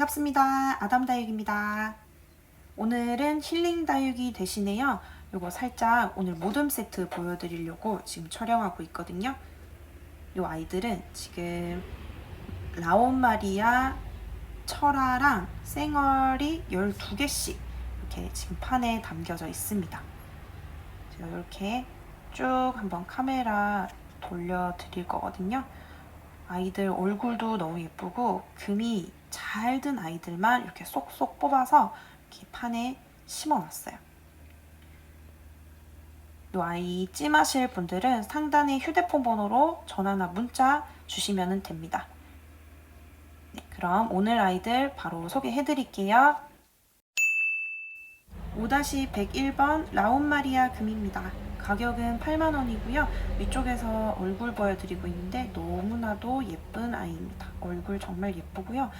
반갑습니다. 아담 다육입니다. 오늘은 힐링 다육이 대신에요. 요거 살짝 오늘 모듬 세트 보여드리려고 지금 촬영하고 있거든요. 요 아이들은 지금 라온마리아, 철아랑 쌩얼이 12개씩 이렇게 지금 판에 담겨져 있습니다. 제가 이렇게 쭉 한번 카메라 돌려드릴 거거든요. 아이들 얼굴도 너무 예쁘고 금이 잘 든 아이들만 이렇게 쏙쏙 뽑아서 이렇게 판에 심어 놨어요. 이 아이 찜하실 분들은 상단에 휴대폰 번호로 전화나 문자 주시면 됩니다. 네, 그럼 오늘 아이들 바로 소개해 드릴게요. 5-101번 라온마리아 금입니다. 가격은 8만원이고요. 위쪽에서 얼굴 보여드리고 있는데 너무나도 예쁜 아이입니다. 얼굴 정말 예쁘고요.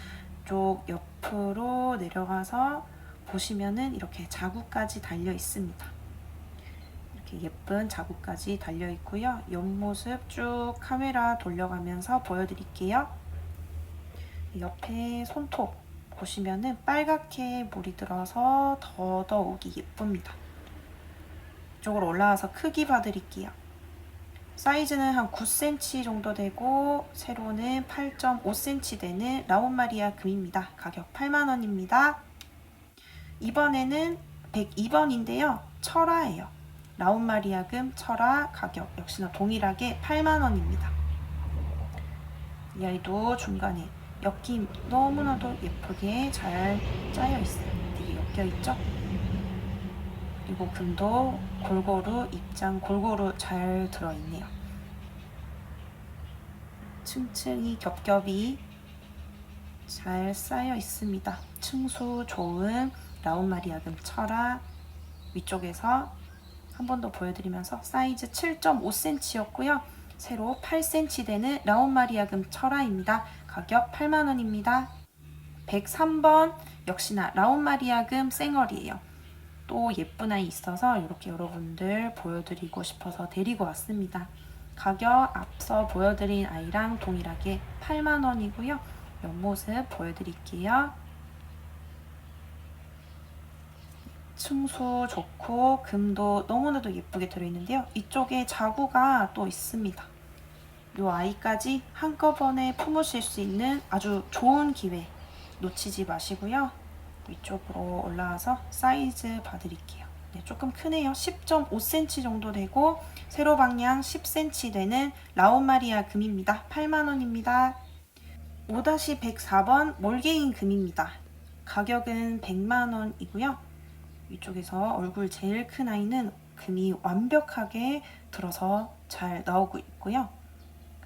쪽 옆으로 내려가서 보시면은 이렇게 자국까지 달려 있습니다. 이렇게 예쁜 자국까지 달려 있고요. 옆모습 쭉 카메라 돌려가면서 보여드릴게요. 옆에 손톱 보시면은 빨갛게 물이 들어서 더더욱이 예쁩니다. 이쪽으로 올라와서 크기 봐드릴게요. 사이즈는 한 9cm 정도 되고 세로는 8.5cm 되는 라온마리아 금입니다. 가격 8만원입니다. 이번에는 102번인데요. 철화예요. 라온마리아 금 철화 가격 역시나 동일하게 8만원입니다. 이 아이도 중간에 엮임 너무나도 예쁘게 잘 짜여 있어요. 되게 엮여 있죠? 그리고 금도 골고루 입장 골고루 잘 들어있네요. 층층이 겹겹이 잘 쌓여 있습니다. 층수 좋은 라운마리아 금 철화 위쪽에서 한 번 더 보여드리면서 사이즈 7.5cm였고요. 세로 8cm 되는 라운마리아 금 철화입니다. 가격 8만원입니다. 103번 역시나 라운마리아금 쌩얼이에요. 또 예쁜 아이 있어서 이렇게 여러분들 보여드리고 싶어서 데리고 왔습니다. 가격 앞서 보여드린 아이랑 동일하게 8만원이고요. 옆모습 보여드릴게요. 층수 좋고 금도 너무나도 예쁘게 들어있는데요. 이쪽에 자구가 또 있습니다. 이 아이까지 한꺼번에 품으실 수 있는 아주 좋은 기회 놓치지 마시고요. 위쪽으로 올라와서 사이즈 봐드릴게요. 네, 조금 크네요. 10.5cm 정도 되고 세로 방향 10cm 되는 라온마리아 금입니다. 8만원입니다. 5-104번 몰게인 금입니다. 가격은 100만원이고요. 위쪽에서 얼굴 제일 큰 아이는 금이 완벽하게 들어서 잘 나오고 있고요.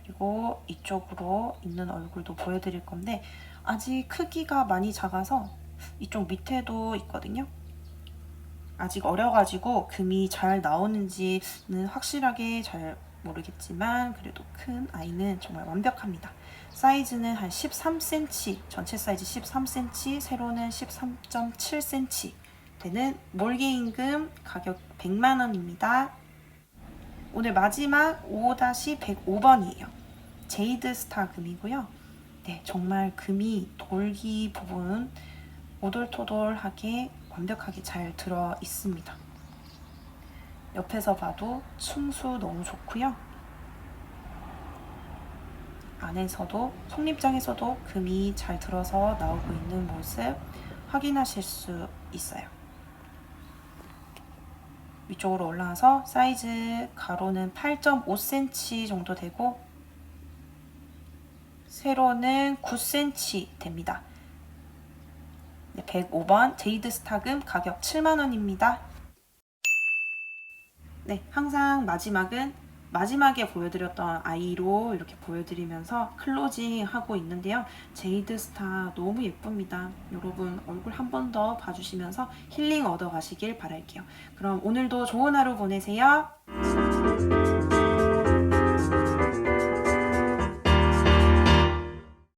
그리고 이쪽으로 있는 얼굴도 보여드릴 건데 아직 크기가 많이 작아서 이쪽 밑에도 있거든요. 아직 어려가지고 금이 잘 나오는지는 확실하게 잘 모르겠지만 그래도 큰 아이는 정말 완벽합니다. 사이즈는 한 13cm, 전체 사이즈 13cm, 세로는 13.7cm 되는 몰개임금 가격 100만원입니다. 오늘 마지막 5-105번이에요. 제이드 스타 금이고요. 네, 정말 금이 돌기 부분 오돌토돌하게 완벽하게 잘 들어 있습니다. 옆에서 봐도 층수 너무 좋고요. 안에서도 손입장에서도 금이 잘 들어서 나오고 있는 모습 확인하실 수 있어요. 위쪽으로 올라와서 사이즈 가로는 8.5cm 정도 되고 세로는 9cm 됩니다. 네, 105번 제이드 스타금 가격 7만원입니다. 네, 항상 마지막은 마지막에 보여드렸던 아이로 이렇게 보여드리면서 클로징 하고 있는데요. 제이드 스타 너무 예쁩니다. 여러분 얼굴 한 번 더 봐주시면서 힐링 얻어 가시길 바랄게요. 그럼 오늘도 좋은 하루 보내세요.